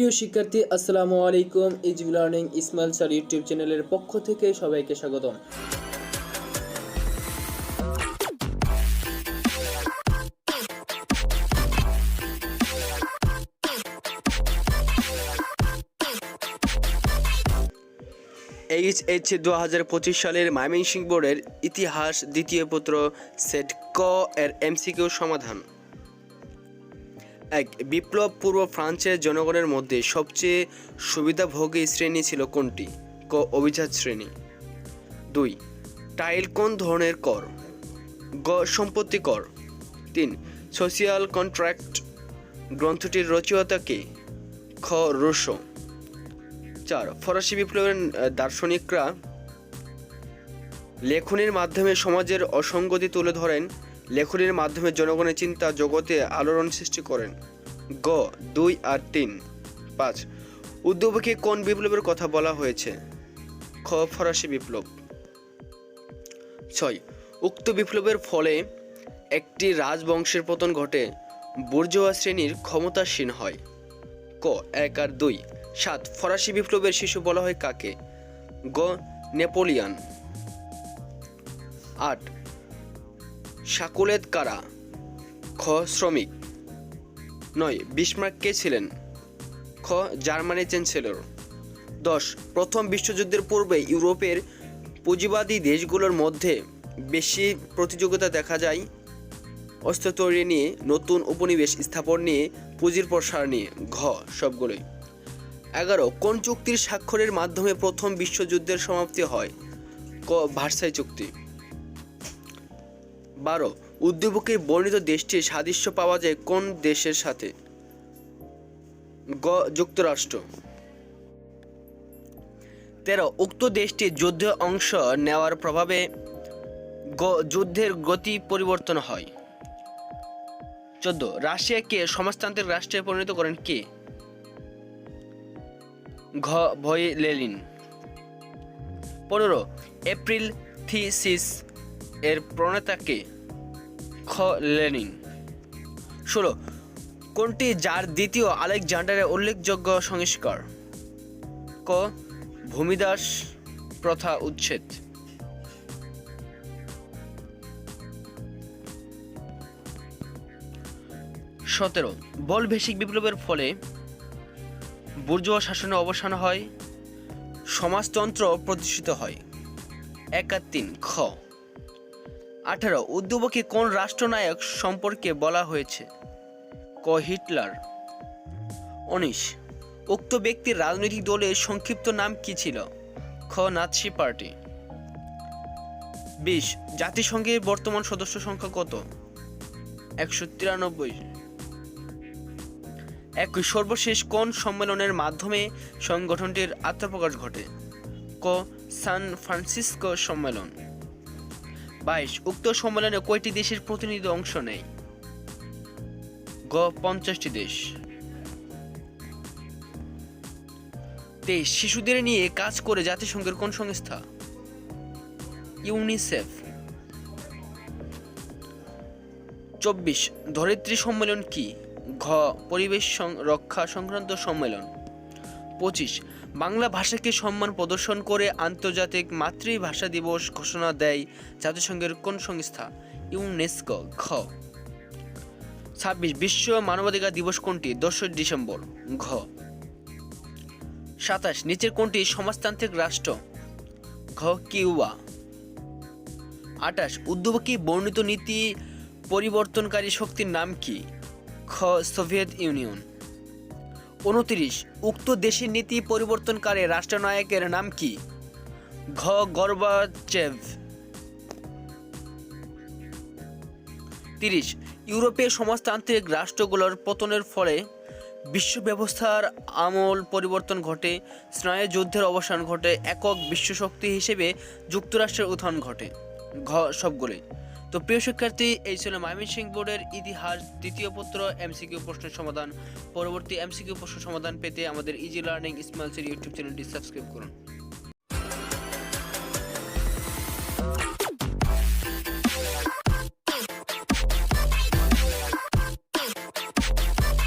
প্রিয় শিক্ষার্থী, আসসালামু আলাইকুম। Easy learning Ismail sir YouTube চ্যানেলের পক্ষ থেকে সবাইকে স্বাগতম। এইচ এইচ দু হাজার পঁচিশ সালের ময়মনসিংহ বোর্ডের ইতিহাস দ্বিতীয় পত্র সেট ক এর এমসিকিউ সমাধান। এক বিপ্লব পূর্ব ফ্রান্সের জনগণের মধ্যে সবচেয়ে সুবিধাভোগী শ্রেণি ছিল কোনটি? ক, অভিজাত শ্রেণি। দুই, টাইল কোন ধরনের কর? গ, সম্পত্তি কর। তিন, সোশিয়াল কন্ট্রাক্ট গ্রন্থটির রচয়িতা কে? খ, রুশো। চার, ফরাসি বিপ্লবের দার্শনিকরা লেখনের মাধ্যমে সমাজের অসঙ্গতি তুলে ধরেন। লেখনের মাধ্যমে জনগণের চিন্তা জগতে আলোড়ন সৃষ্টি করেন। গ, দুই আর তিন। পাঁচ, উদ্যোগকে কোন বিপ্লবের কথা বলা হয়েছে? খ, ফরাসি বিপ্লব। ছয়, উক্ত বিপ্লবের ফলে একটি রাজবংশের পতন ঘটে, বুর্জোয়া শ্রেণির ক্ষমতাসীন হয়। ক, এক আর দুই। সাত, ফরাসি বিপ্লবের শিশু বলা হয় কাকে? গ, নেপোলিয়ান। আট সাকুলেত কারা? খ. শ্রমিক। নয় বিসমার্ক কে ছিলেন। খ. Germany chancellor. দশ, প্রথম বিশ্বযুদ্ধের পূর্বে ইউরোপের পুঁজিবাদী দেশগুলোর মধ্যে বেশি প্রতিযোগিতা দেখা যায়। অস্ত্র তৈরি নিয়ে নতুন উপনিবেশ স্থাপন নিয়ে, পুঁজির প্রসার নিয়ে। ঘ, সবগুলোই। এগারো, কোন চুক্তির স্বাক্ষরের মাধ্যমে প্রথম বিশ্বযুদ্ধের সমাপ্তি হয়? ক, ভার্সাই চুক্তি। বারো উদ্দীপকের বর্ণিত দেশটির সাদৃশ্য পাওয়া যায় কোন দেশের সাথে? গ, যুক্তরাষ্ট্র। তেরো, উক্ত দেশটির যুদ্ধে অংশ নেওয়ার প্রভাবে যুদ্ধের গতি পরিবর্তন হয়। চোদ্দ, রাশিয়াকে সমাজতান্ত্রিক রাষ্ট্রে পরিণত করেন কে? ঘ, ভয় লেলিন। পনেরো, এপ্রিল থিসিস এর প্রণেতাকে খ. লেনিন। ষোলো। কোনটি যার দ্বিতীয় আলেকজান্ডারের উল্লেখযোগ্য সংস্কার ক. ভূমিদাস প্রথা উচ্ছেদ। সতেরো। বল বলভেসিক বিপ্লবের ফলে বুর্জোয়া শাসনের অবসান হয়, সমাজতন্ত্র প্রতিষ্ঠিত হয়। এক আর তিন খ. আঠারো, উদ্যোগকে কোন রাষ্ট্রনায়ক সম্পর্কে বলা হয়েছে? ক, হিটলার। উনিশ, উক্ত ব্যক্তির রাজনৈতিক দলের সংক্ষিপ্ত নাম কি ছিল? খ, নাৎসি পার্টি। বিশ, জাতিসংঘের বর্তমান সদস্য সংখ্যা কত? একশো তিরানব্বই। একই, সর্বশেষ কোন সম্মেলনের মাধ্যমে সংগঠনটির আত্মপ্রকাশ ঘটে? ক, সান ফ্রান্সিসকো সম্মেলন। বাইশ, উক্ত সম্মেলনে কয়টি দেশের প্রতিনিধি অংশ নেয় গ, পঞ্চাশটি দেশ। তেইশ, শিশুদের নিয়ে কাজ করে জাতিসংঘের কোন সংস্থা? ইউনিসেফ। চব্বিশ, ধরিত্রী সম্মেলন কি? ঘ, পরিবেশ রক্ষা সংক্রান্ত সম্মেলন। বাংলা ভাষাকে সম্মান প্রদর্শন করে আন্তর্জাতিক মাতৃভাষা দিবস ঘোষণা দেয় জাতিসংঘের কোন সংস্থা? ইউনেস্কো। ঘ। ছাব্বিশ, বিশ্ব মানবাধিকার দিবস কোনটি? দশই ডিসেম্বর। ঘ। সাতাশ, নিচের কোনটি সমাজতান্ত্রিক রাষ্ট্র? ঘ, কিউবা। আটাশ উদ্যোগী বর্ণিত নীতি পরিবর্তনকারী শক্তির নাম কি? খ, সোভিয়েত ইউনিয়ন। উনত্রিশ, উক্ত দেশের নীতি পরিবর্তনকারী রাষ্ট্রনায়কের নাম কি? ঘ. গর্বাচেভ। তিরিশ ইউরোপের সমাজতান্ত্রিক রাষ্ট্রগুলোর পতনের ফলে বিশ্ব ব্যবস্থার আমল পরিবর্তন ঘটে, স্নায়ু যুদ্ধের অবসান ঘটে, একক বিশ্বশক্তি হিসেবে যুক্তরাষ্ট্রের উত্থান ঘটে। ঘ. সবগুলোই। তো প্রিয় শিক্ষার্থী, এই ছিল ময়মনসিংহ বোর্ডের ইতিহাস দ্বিতীয় পত্র এমসিকিউ প্রশ্নের সমাধান। পরবর্তী এমসিকিউ প্রশ্ন সমাধান পেতে আমাদের ইজি লার্নিং ইসমাইলসের ইউটিউব চ্যানেলটি সাবস্ক্রাইব করুন।